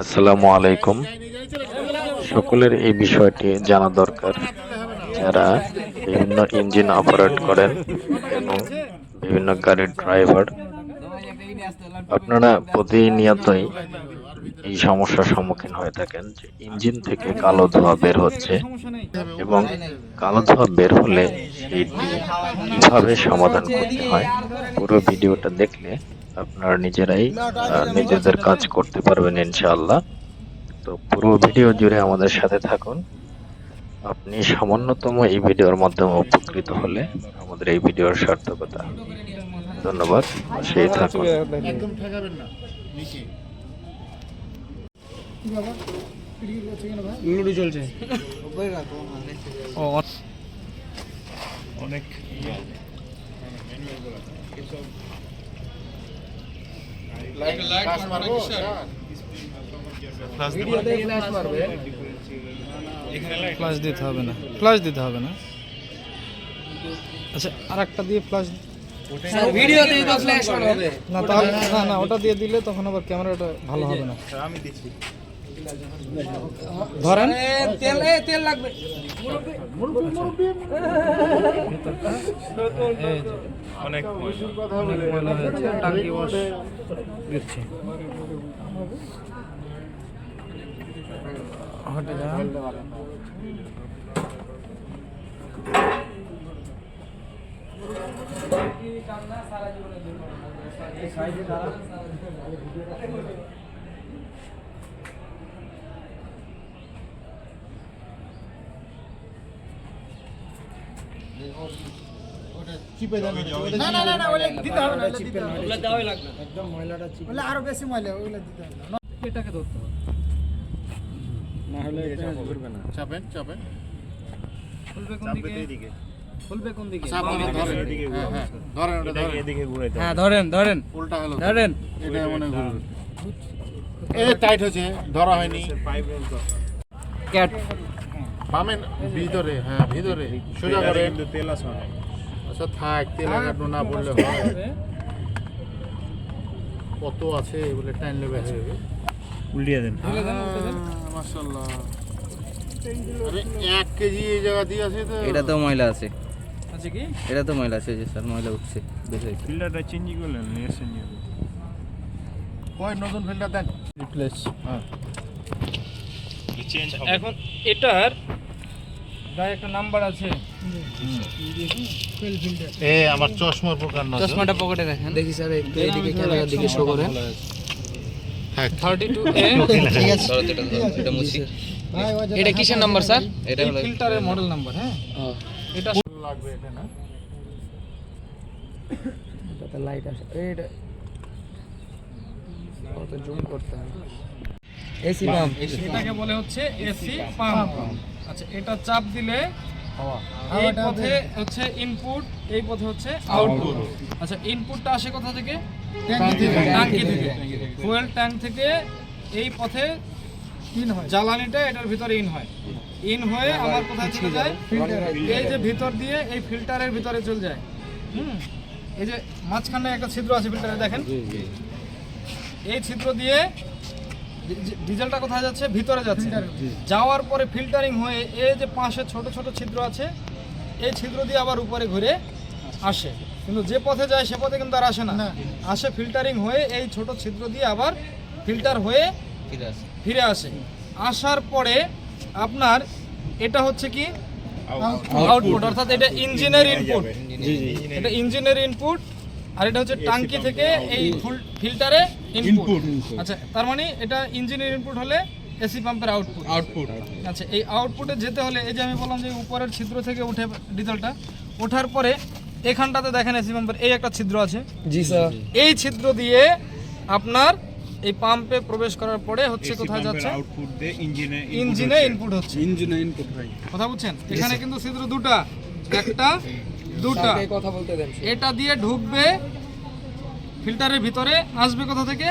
আসসালামু আলাইকুম। সকলের এই বিষয়টি জানা দরকার। যারা বিভিন্ন ইঞ্জিন অপারেট করেন এবং বিভিন্ন গাড়ির ড্রাইভার, আপনারা প্রতিনিয়তই এই সমস্যার সম্মুখীন হয়ে থাকেন যে ইঞ্জিন থেকে কালো ধোঁয়া বের হচ্ছে এবং কালো ধোঁয়া বের হলে সেইটি কীভাবে সমাধান করতে হয়, পুরো ভিডিওটা দেখলে আপনারা নিজেরাই নিজেদের কাজ করতে পারবেন ইনশাআল্লাহ। তো পুরো ভিডিও জুড়ে আমাদের সাথে থাকুন। আপনি সামান্যতম এই ভিডিওর মাধ্যমে উপকৃত হলে আমাদের এই ভিডিওর সার্থকতা। ধন্যবাদ সেই থাকুন। একদম ঠেকাবেন না নিচে চলছে অনেক ফ্লাশ দিতে হবে না। ফ্লাশ দিতে হবে না। আচ্ছা আর একটা দিয়ে ফ্লাশ ভিডিওতে তো ফ্ল্যাশ হবে। না না না ওটা দিয়ে দিলে তখন আবার ক্যামেরাটা ভালো হবে না। ধরেন। তেল এ তেল লাগবে। অনেক ময়লা। হয়েছে টাঙ্কি ওয়াশ দিচ্ছি হটে যান চিপে দেন না না না না ওগুলো দিতে হবে না দিতে হবে। ওগুলো দেওয়াই লাগবে। ওগুলো আরও বেশি ময়লা ওগুলো দিতে হবে। না এটাকে ধরতে হবে। না হলে এটা ঘুরবে না। চাপেন চাপেন। খুলবে কোন দিকে? খুলবে কোন দিকে? চাপেন ধরেন হ্যাঁ হ্যাঁ ধরেন ওটা ধরেন হ্যাঁ ধরেন ধরেন। উল্টা হলো। ধরেন। এটা মনে ঘুরবে টাইট হয়েছে ধরা হয়নি। ক্যাট বামেন ভিতরে হ্যাঁ ভিতরে। সোজা করে। আচ্ছা থাক তেল লাগানো না বললে হয়। কত আছে বলে টাইম লেবে হয়ে যাবে উল্টিয়ে দেন। মাশাআল্লাহ। আরে এক কেজি এই জায়গা দিয়ে আছে তো? এটা তো ময়লা আছে। আছে কি? এটা তো ময়লা আছে যে স্যার ময়লা উঠছে বের হয়েছে। ফিল্টারটা চেঞ্জ করলেন এসে নিয়ে। কয় নতুন ফিল্টার দেন? রিপ্লেস হ্যাঁ। এখন এটার গায়ে একটা নাম্বার আছে। এ আমার চশমার প্রকার না চশমাটা পকেটে রাখেন দেখি স্যার একটু এইদিকে ক্যামেরার দিকে শো করেন হ্যাঁ। থার্টি টু এ ঠিক আছে। এটা মুছি। এটা কিসের নাম্বার স্যার? এটা হলো ফিল্টারের মডেল নাম্বার হ্যাঁ? এটা লাগবে এটা না? এটাতে লাইট আছে এইটা কত জুম করতে হবে। এসি পাম্প এটাকে বলে হচ্ছে এসি পাম্প আচ্ছা এটা চাপ দিলে এই পথে হচ্ছে ইনপুট এই পথে হচ্ছে আউটপুট আচ্ছা ইনপুটটা আসে কোথা থেকে? ট্যাঙ্কি থেকে। ফুয়েল ট্যাঙ্ক থেকে। এই পথে ইন হয়। জ্বালানিটা এটার ভিতরে ইন হয়। ইন হয়ে আমার কোথায় চলে যায়? এই যে ভিতর দিয়ে এই ফিল্টারের ভিতরে চলে যায়। হুম? এই যে মাঝখানে একটা ছিদ্র আছে ফিল্টারে দেখেন। এই ছিদ্র দিয়ে ডিজেলটা কোথায় যাচ্ছে? ভিতরে যাচ্ছে। যাওয়ার পরে ফিল্টারিং হয়ে এই যে পাশে ছোট ছোট ছিদ্র আছে এই ছিদ্র দিয়ে আবার উপরে ঘুরে আসে। কিন্তু যে পথে যায় সে পথে কিন্তু আর আসে না। আসে ফিল্টারিং হয়ে এই ছোট ছিদ্র দিয়ে আবার ফিল্টার হয়ে ফিরে আসে। ফিরে আসে। আসার পরে আপনার এটা হচ্ছে কি? আউটপুট অর্থাৎ এটা ইঞ্জিনের ইনপুট এটা ইঞ্জিনের ইনপুট আর এটা হচ্ছে টাঙ্কি থেকে এই ফুল ফিল্টারে ইনপুট আচ্ছা তার মানে এটা ইঞ্জিনের ইনপুট হলে এসি পাম্পের আউটপুট আউটপুট আচ্ছা এই আউটপুটে যেতে হলে এই যে আমি বললাম যে উপরের ছিদ্র থেকে উঠে ডিজেলটা ওঠার পরে এখানটাতে দেখেন এসি পাম্পের এই একটা ছিদ্র আছে। জি স্যার। এই ছিদ্র দিয়ে আপনার এই পাম্পে প্রবেশ করার পরে হচ্ছে কোথায় যাচ্ছে? আউটপুট দিয়ে ইঞ্জিনে ইঞ্জিনে ইনপুট হচ্ছে। ইঞ্জিনে ইনপুট হয় কথা বুঝছেন? এখানে কিন্তু ছিদ্র দুটা একটা দুটা। কথা বলতে দেন এটা দিয়ে ঢুকবে ফিল্টারের ভিতরে আসবে কোথা থেকে?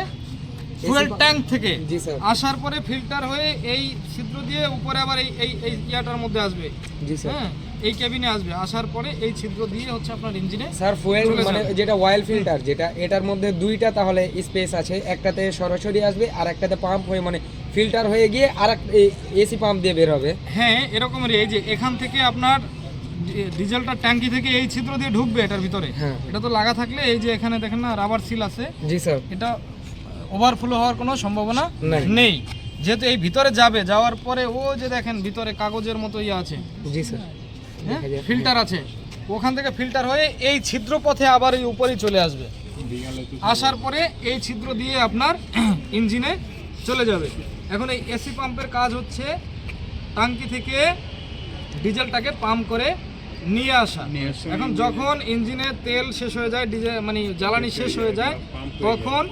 ফুয়েল ট্যাঙ্ক থেকে। জি স্যার। আসার পরে ফিল্টার হয়ে এই ছিদ্র দিয়ে উপরে আবার এই এই এই ইয়াটার মধ্যে আসবে। জি স্যার। হ্যাঁ এই কেবিনে আসবে। আসার পরে এই ছিদ্র দিয়ে হচ্ছে আপনার ইঞ্জিনে স্যার ফুয়েল মানে যেটা অয়েল ফিল্টার যেটা এটার মধ্যে দুইটা তাহলে স্পেস আছে। একটাতে সরাসরি আসবে আর একটাতে পাম্প হয়ে মানে ফিল্টার হয়ে গিয়ে আর এসি পাম্প দিয়ে বের হবে। হ্যাঁ এরকমেরই। এই যে এখান থেকে আপনার ডিজেলটা ট্যাঙ্কি থেকে এই ছিদ্র দিয়ে ঢুকবে এটার ভিতরে। হ্যাঁ। এটা তো লাগা থাকলে এই যে এখানে দেখেন না রাবার সিল আছে। জি স্যার। এটা ওভারফ্লো হওয়ার কোনো সম্ভাবনা নেই। যেহেতু এই ভিতরে যাবে যাওয়ার পরে ও যে দেখেন ভিতরে কাগজের মতো ইয়ে আছে। জি স্যার। হ্যাঁ? ফিল্টার আছে। ওখান থেকে ফিল্টার হয়ে এই ছিদ্র পথে আবার এই উপরেই চলে আসবে। আসার পরে এই ছিদ্র দিয়ে আপনার ইঞ্জিনে চলে যাবে। এখন এই এসি পাম্পের কাজ হচ্ছে টাঙ্কি থেকে ডিজেলটাকে পাম্প করে নিয়ে আসা। এখন যখন ইঞ্জিনের তেল শেষ হয়ে যায় ডিজেল মানে জ্বালানি শেষ হয়ে যায় তখন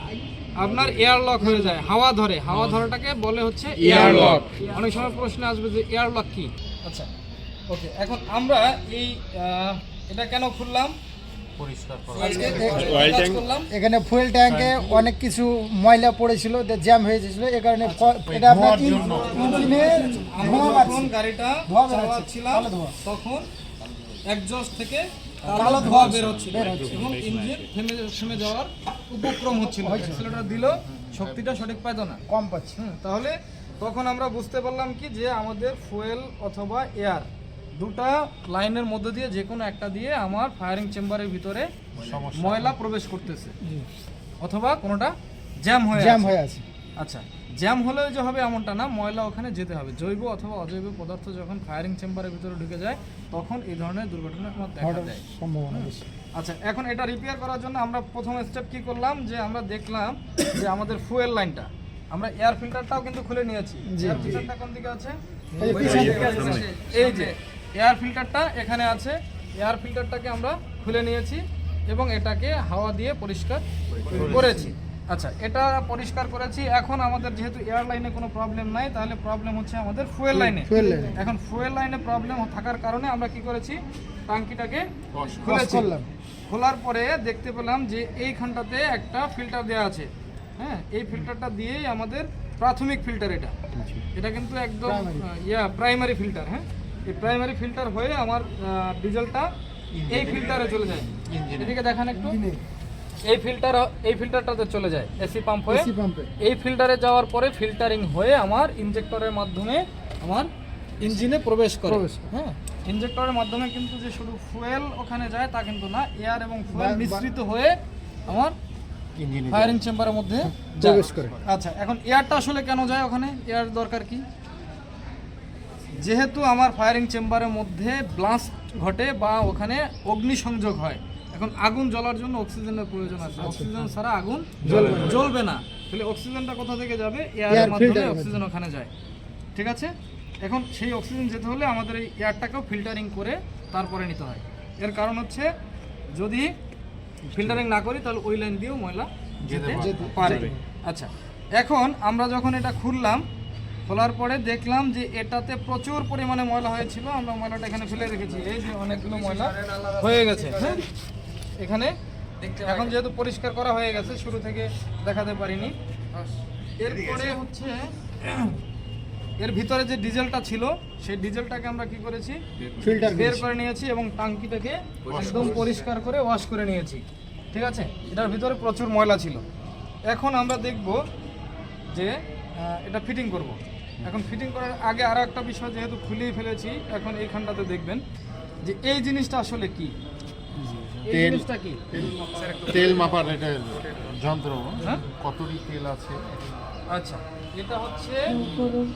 আপনার এয়ার লক হয়ে যায় হাওয়া ধরে। হাওয়া ধরাটাকে বলে হচ্ছে এয়ার লক অনেক সময় প্রশ্ন আসবে যে এয়ার লক কি? আচ্ছা ওকে এখন আমরা এই এটা কেন খুললাম? এখানে ফুয়েল ট্যাঙ্কে অনেক কিছু ময়লা পড়েছিল জ্যাম হয়ে গেছিল এ কারণে এটা আপনার ধোয়ার জন্য। ইঞ্জিনে আমরা ধোঁয়া গাড়িটা। তখন একজস্ট থেকে কালো ধোঁয়া বের হচ্ছিল। এবং ইঞ্জিন থেমে থেমে যাওয়ার উপক্রম হচ্ছিল। অ্যাক্সিলেটর দিল শক্তিটা সঠিক পাইতো না। কম পাচ্ছি। তাহলে তখন আমরা বুঝতে পারলাম কি যে আমাদের ফুয়েল অথবা এয়ার দুটা লাইনের মধ্যে দিয়ে যে কোনো একটা দিয়ে আমার ফায়ারিং চেম্বারের ভিতরে ময়লা প্রবেশ করতেছে। অথবা কোনোটা জ্যাম হয়ে জ্যাম। হয়ে আছে। আচ্ছা। জ্যাম হলেও যে হবে এমনটা না ময়লা ওখানে যেতে হবে। জৈব অথবা অজৈব পদার্থ যখন ফায়ারিং চেম্বারের ভিতরে ঢুকে যায় তখন এই ধরনের দুর্ঘটনা তোমার দেখা দেয়। সম্ভাবনা বেশি। আচ্ছা এখন এটা রিপেয়ার করার জন্য আমরা প্রথম স্টেপ কি করলাম? যে আমরা দেখলাম যে আমাদের ফুয়েল লাইনটা আমরা এয়ার ফিল্টারটাও কিন্তু খুলে নিয়েছি। এয়ার ফিল্টারটা কোন দিকে আছে? এই যে এয়ার ফিল্টারটা এখানে আছে। এয়ার ফিল্টারটাকে আমরা খুলে নিয়েছি এবং এটাকে হাওয়া দিয়ে পরিষ্কার করেছি। আচ্ছা এটা পরিষ্কার করেছি। এখন আমাদের যেহেতু এয়ার লাইনে কোনো প্রবলেম নাই তাহলে প্রবলেম হচ্ছে আমাদের ফুয়েল লাইনে এখন ফুয়েল লাইনে প্রবলেম থাকার কারণে আমরা কি করেছি টাঙ্কিটাকে খুলেছি। খোলার পরে দেখতে পেলাম যে এইখানটাতে একটা ফিল্টার দেওয়া আছে। হ্যাঁ এই ফিল্টারটা দিয়েই আমাদের প্রাথমিক ফিল্টার এটা। এটা কিন্তু একদম ইয়া প্রাইমারি ফিল্টার হ্যাঁ? এই প্রাইমারি ফিল্টার হয়ে আমার ডিজেলটা এই ফিল্টারে চলে যায়। এদিকে দেখান একটু। এই ফিল্টার এই ফিল্টারটাতে চলে যায় এসি পাম্প হয়ে। এসি পাম্পে এই ফিল্টারে যাওয়ার পরে ফিল্টারিং হয়ে আমার ইনজেক্টরের মাধ্যমে আমার ইঞ্জিনে প্রবেশ করে। প্রবেশ হ্যাঁ ইনজেক্টরের মাধ্যমে কিন্তু যে শুধু ফুয়েল ওখানে যায় তা কিন্তু না এয়ার এবং ফুয়েল মিশ্রিত হয়ে আমার ইঞ্জিনে ফায়ারিং চেম্বারের মধ্যে প্রবেশ করে। আচ্ছা এখন এয়ারটা আসলে কেন যায় ওখানে? এয়ার দরকার কি? যেহেতু আমার ফায়ারিং চেম্বারের মধ্যে ব্লাস্ট ঘটে বা ওখানে অগ্নিসংযোগ হয় এখন আগুন জ্বলার জন্য অক্সিজেনের প্রয়োজন আছে। অক্সিজেন ছাড়া আগুন জ্বলবে না। তাহলে অক্সিজেনটা কোথা থেকে যাবে? এয়ারের মাধ্যমে অক্সিজেন ওখানে যায়। ঠিক আছে? এখন সেই অক্সিজেন যেতে হলে আমাদের এই এয়ারটাকেও ফিল্টারিং করে তারপরে নিতে হয়। এর কারণ হচ্ছে যদি ফিল্টারিং না করি তাহলে ওই লাইন দিয়েও ময়লা যেতে পারে। আচ্ছা। এখন আমরা যখন এটা খুললাম খোলার পরে দেখলাম যে এটাতে প্রচুর পরিমাণে ময়লা হয়েছিল। আমরা ময়লাটা এখানে ফেলে রেখেছি। এই যে অনেকগুলো ময়লা হয়ে গেছে। হ্যাঁ এখানে। এখন যেহেতু পরিষ্কার করা হয়ে গেছে শুরু থেকে দেখাতে পারিনি। এরপরে হচ্ছে এর ভিতরে যে ডিজেলটা ছিল সেই ডিজেলটাকে আমরা কি করেছি? ফিল্টার বের করে নিয়েছি এবং টাঙ্কিটাকে একদম পরিষ্কার করে ওয়াশ করে নিয়েছি। ঠিক আছে? এটার ভিতরে প্রচুর ময়লা ছিল। এখন আমরা দেখব যে এটা ফিটিং করব। এখন ফিটিং করার আগে আরও একটা বিষয় যেহেতু খুলেই ফেলেছি এখন এইখানটাতে দেখবেন যে এই জিনিসটা আসলে কি? তেল। তেল মাপার এটা যন্ত্র। হ্যাঁ? কতটি তেল আছে? আচ্ছা এটা হচ্ছে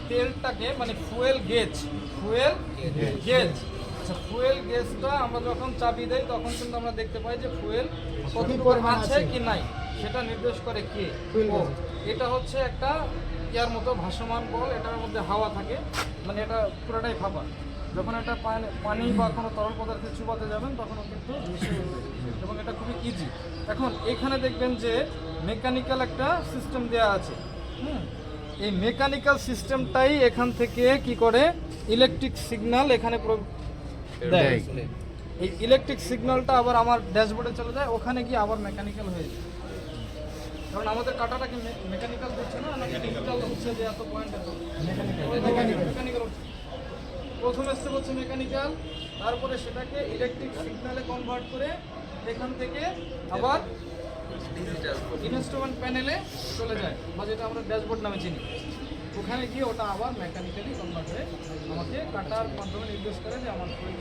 তেলটাকে মানে ফুয়েল গেজ। Fuel gauge. আচ্ছা ফুয়েল গেজটা আমরা যখন চাবি দেই তখন কিন্তু আমরা দেখতে পাই যে ফুয়েল কতটুকু আছে কি নাই। সেটা নির্দেশ করে কে? এটা হচ্ছে একটা ইয়ার মতো ভাসমান বল এটার মধ্যে হাওয়া থাকে। মানে এটা পুরোটাই ফাঁপা। যখন এটা পানি- বা কোনো তরল পদার্থে চুবাতে যাবেন তখন কিন্তু এবং এটা খুবই ইজি এখন এখানে দেখবেন যে মেকানিক্যাল একটা সিস্টেম দেওয়া আছে। হুম? এই মেকানিক্যাল সিস্টেমটাই এখান থেকে কি করে? ইলেকট্রিক সিগন্যাল এখানে দেয়। এই ইলেকট্রিক সিগন্যালটা আবার আমার ড্যাশবোর্ডে চলে যায় ওখানে গিয়ে আবার মেকানিক্যাল হয়ে যায়। কারণ আমাদের কাটাটা কি মেকানিক্যাল দিচ্ছে না নাকি ডিজিটাল হচ্ছে যে এত পয়েন্ট এত। মেকানিক্যাল প্রথম স্টেপ হচ্ছে মেকানিক্যাল, তারপরে সেটাকে ইলেকট্রিক সিগন্যালে কনভার্ট করে এখান থেকে আবার ইনস্ট্রুমেন্ট প্যানেলে চলে যায়, বা যেটা আমরা ড্যাশবোর্ড নামে চিনি। ওখানে গিয়ে ওটা আবার মেকানিক্যালি কনভার্ট হয়ে আমাকে কাটার মাধ্যমে নির্দেশ করে যে আমার ফুয়েল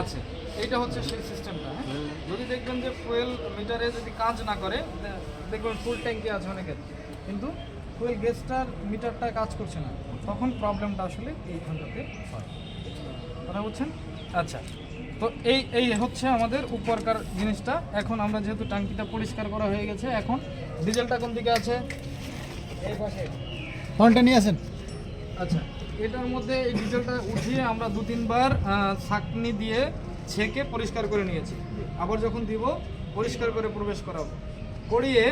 আছে। এইটা হচ্ছে সেই সিস্টেমটা হ্যাঁ? যদি দেখবেন যে ফুয়েল মিটারে যদি কাজ না করে, দেখবেন ফুল ট্যাঙ্কি আছে অনেকের। কিন্তু ফুয়েল গেস্টার মিটারটা কাজ করছে না। তখন প্রবলেমটা আসলে এইখানটাতে হয়। কথা বলছেন আচ্ছা। তো এই এই হচ্ছে আমাদের উপরকার জিনিসটা। এখন আমরা যেহেতু ট্যাঙ্কিটা পরিষ্কার করা হয়ে গেছে এখন ডিজেলটা কোন দিকে আছে? এই পাশে। ফোনটা নিয়ে আসেন। আচ্ছা এটার মধ্যে এই ডিজেলটা উঠিয়ে আমরা দু তিনবার ছাঁকনি দিয়ে ছেঁকে পরিষ্কার করে নিয়েছি। আবার যখন দিব পরিষ্কার করে প্রবেশ করাবো। করিয়ে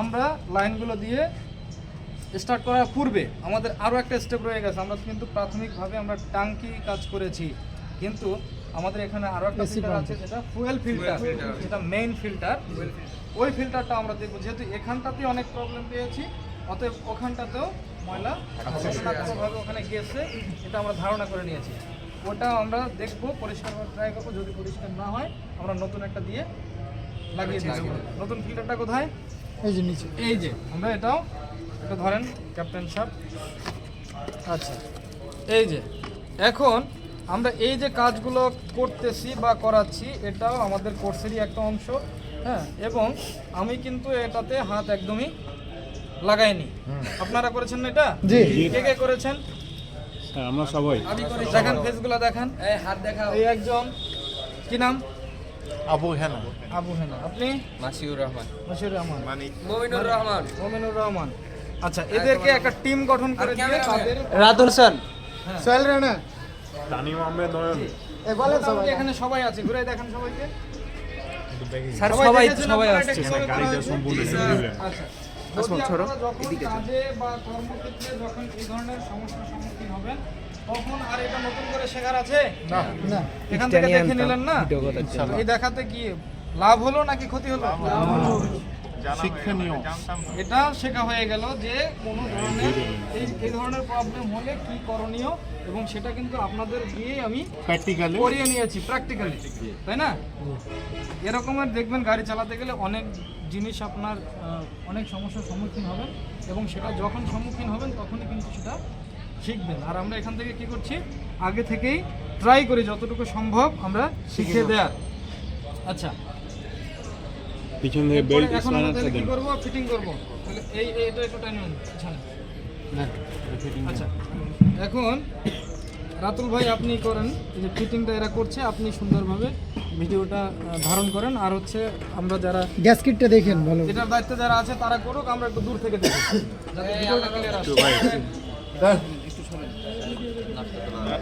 আমরা লাইনগুলো দিয়ে স্টার্ট করার পূর্বে আমাদের আরও একটা স্টেপ রয়ে গেছে। আমরা কিন্তু প্রাথমিকভাবে আমরা টাঙ্কি কাজ করেছি। কিন্তু আমাদের এখানে আরও একটা ফিল্টার আছে যেটা ফুয়েল ফিল্টার যেটা মেইন ফিল্টার ওই ফিল্টারটা আমরা দেখব। যেহেতু এখানটাতে অনেক প্রবলেম পেয়েছি অতএব ওখানটাতেও ময়লা কোনো ওখানে গেছে এটা আমরা ধারণা করে নিয়েছি। ওটা আমরা দেখব পরিষ্কার ট্রাই করব। যদি পরিষ্কার না হয় আমরা নতুন একটা দিয়ে লাগিয়ে নতুন ফিল্টারটা কোথায়? এই যে নিচে। এই যে আমরা এটাও এটা ধরেন ক্যাপ্টেন সাহেব। আচ্ছা। এই যে এখন আমরা এই যে কাজগুলো করতেছি বা করাচ্ছি এটাও আমাদের কোর্সেরই একটা অংশ হ্যাঁ? এবং আমি কিন্তু এটাতে হাত একদমই লাগাইনি। আপনারা করেছেন না এটা? জি। কে কে করেছেন? স্যার আমরা সবাই। দেখেন ফেসগুলো দেখান। এই হাত দেখা এই একজন কি নাম? আবু হ্যাঁ আবু হেনা। আপনি? মাসিউর রহমান। মশিউর রহমান। মমিনুর রহমান। মোমিনুর রহমান। আচ্ছা এদেরকে একটা টিম গঠন করে দিয়ে তাদের রাতুল স্যার। সোহেল রানা। তানিম আহমেদ নয়ন। এ বলেন সবাই এখানে সবাই আছে ঘুরে দেখেন সবাইকে। স্যার সবাই দেখেছেন সবাই আসছে। এটা গাড়িটা সম্পূর্ণ আচ্ছা যখন কাজে বা কর্মক্ষেত্রে যখন এই ধরনের সমস্যার সম্মুখীন হবেন তখন আর এটা নতুন করে শেখার আছে? না। না। এখান থেকে দেখে নিলেন না? এই দেখাতে কি লাভ হলো নাকি ক্ষতি হলো। শিক্ষণীয়। এটা শেখা হয়ে গেল যে কোনো ধরনের এই এই ধরনের প্রবলেম হলে কি করণীয় এবং সেটা কিন্তু আপনাদের দিয়েই আমি প্র্যাকটিক্যালি করিয়ে নিয়েছি প্র্যাকটিক্যালি তাই না? এরকমের দেখবেন গাড়ি চালাতে গেলে অনেক জিনিস আপনার অনেক সমস্যার সম্মুখীন হবেন এবং সেটা যখন সম্মুখীন হবেন তখনই কিন্তু সেটা শিখবেন। আর আমরা এখান থেকে কি করছি? আগে থেকেই ট্রাই করি যতটুকু সম্ভব আমরা শিখিয়ে দেওয়ার। আচ্ছা পিছন থেকে বেল্ট এখন আমরা স্প্যানারটা দেন করব? ফিটিং করব? তাহলে এই এটা একটু টাইম পিছনে আচ্ছা। এখন রাতুল ভাই আপনি করেন। এই যে ফিটিংটা এরা করছে আপনি সুন্দরভাবে ভিডিওটা ধারণ করেন। আর হচ্ছে আমরা যারা গ্যাস কিটটা দেখেন ভালো। এটার দায়িত্বে যারা আছে তারা করুক আমরা একটু দূর থেকে দেখি। যাতে ভিডিওটা ক্লিয়ার আসে।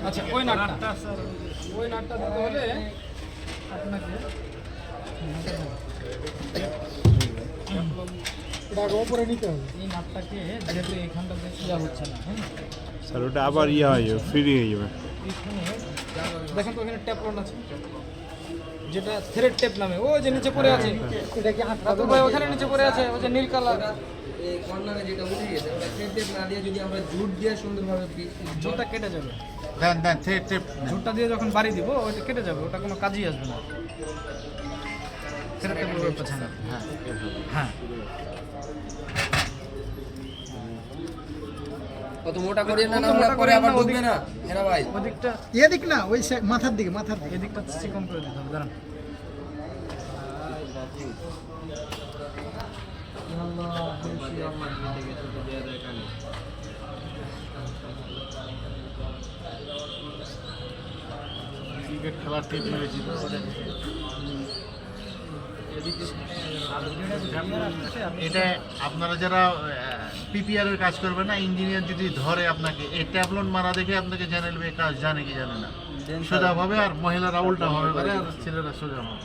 আচ্ছা ওই নাটটা। ওই নাটটা দিতে হলে আপনাকে হ্যাঁ স্যার ওটা আবার ইয়ে হয়ে যাবে ফ্রি হয়ে যাবে। দেখেন তো ট্যাপ আছে। যেটা থ্রেড টেপ নামে ও যে নিচে পড়ে আছে। এটা কি হাত ভাই ওখানে নিচে পড়ে আছে ওই যে নীল কালার কর্নারে যেটা উঠে গেছে ওটা থ্রেড টেপ না দিয়ে যদি আমরা জুট দিয়ে সুন্দরভাবে কেটে যাবে। দেন দেন থে টেপ ঝুটটা দিয়ে যখন বাড়ি দিব ওইটা কেটে যাবে ওটা কোনো কাজই আসবে না। থ্রেড টেপের পেছনে হ্যাঁ কত মোটা করিয়ে না কত আবার না, না। এরা ভাই। ওদিকটা এদিক না ওই মাথার দিকে মাথার দিকে। এদিকটা চিকন করে দিতে হবে দাঁড়ান। ক্রিকেট খেলার মেরেছি এটা আপনারা যারা পিপিআর এর কাজ করবেন না ইঞ্জিনিয়ার যদি ধরে আপনাকে এই ট্যাবলন মারা দেখে আপনাকে জেনে নেবে কাজ জানে কি জানে না। সোজা ভাবে আর মহিলারা উল্টা ভাবে করে আর ছেলেরা সোজা হবে।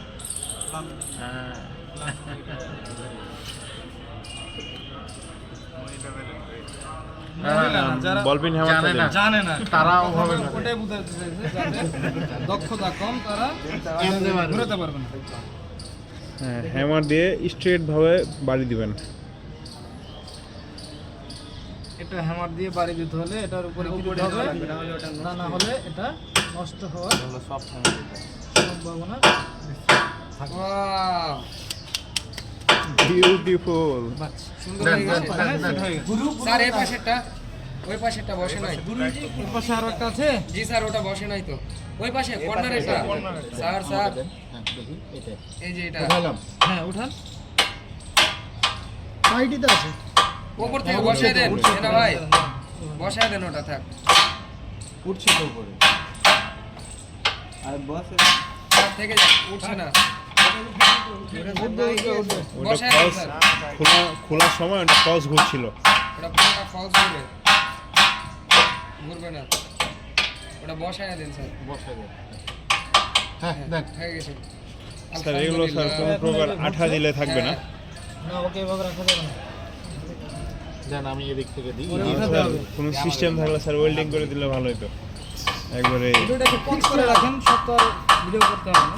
হ্যাঁ। না তারা ওটাই বুঝাতে চাইছে দক্ষতা কম তারা ঘুরাতে পারবে না। হ্যাঁ হ্যামার দিয়ে স্ট্রেট ভাবে বাড়ি দিবেন। এটা হ্যামার দিয়ে বাড়ি দিতে হলে এটার উপরে কি দিতে হবে? না না হলে এটা নষ্ট হওয়ার সম্ভাবনা Wow, বিউটিফুল সুন্দর হয়ে গেছে। স্যার এই পাশেরটা ওই বসে নাই। এর পাশে আরও একটা আছে? জি স্যার ওটা বসে নাই তো। ওই পাশে স্যার। স্যার হ্যাঁ। এই যে এটা। উঠালাম। হ্যাঁ উঠান। সাইডে আছে। উপর থেকে বসায় দেন না ভাই। বসায় দেন ওটা থাক। থাক, থেকে উঠছে না। ওটা বসায় দেন ফলস স্যার। খোলা খোলার সময় ওটা ফলস ঘুরছিল। ওটা পুরোটা ফলস ঘুরবে। ঘুরবে না। ওটা বসায় দেন স্যার। হ্যাঁ, দেন। হয়ে গেছে। স্যার এগুলো স্যার কোনো প্রকার আঠা দিলে থাকবে না। না ওকে এভাবে রাখা যাবে না। দেন, আমি এদিক থেকে দিই। স্যার কোনো সিস্টেম থাকলে স্যার ওয়েল্ডিং করে দিলে ভালো হতো একবারে ভিডিওটাকে পজ করে রাখেন সব তো আর ভিডিও করতে হবে না।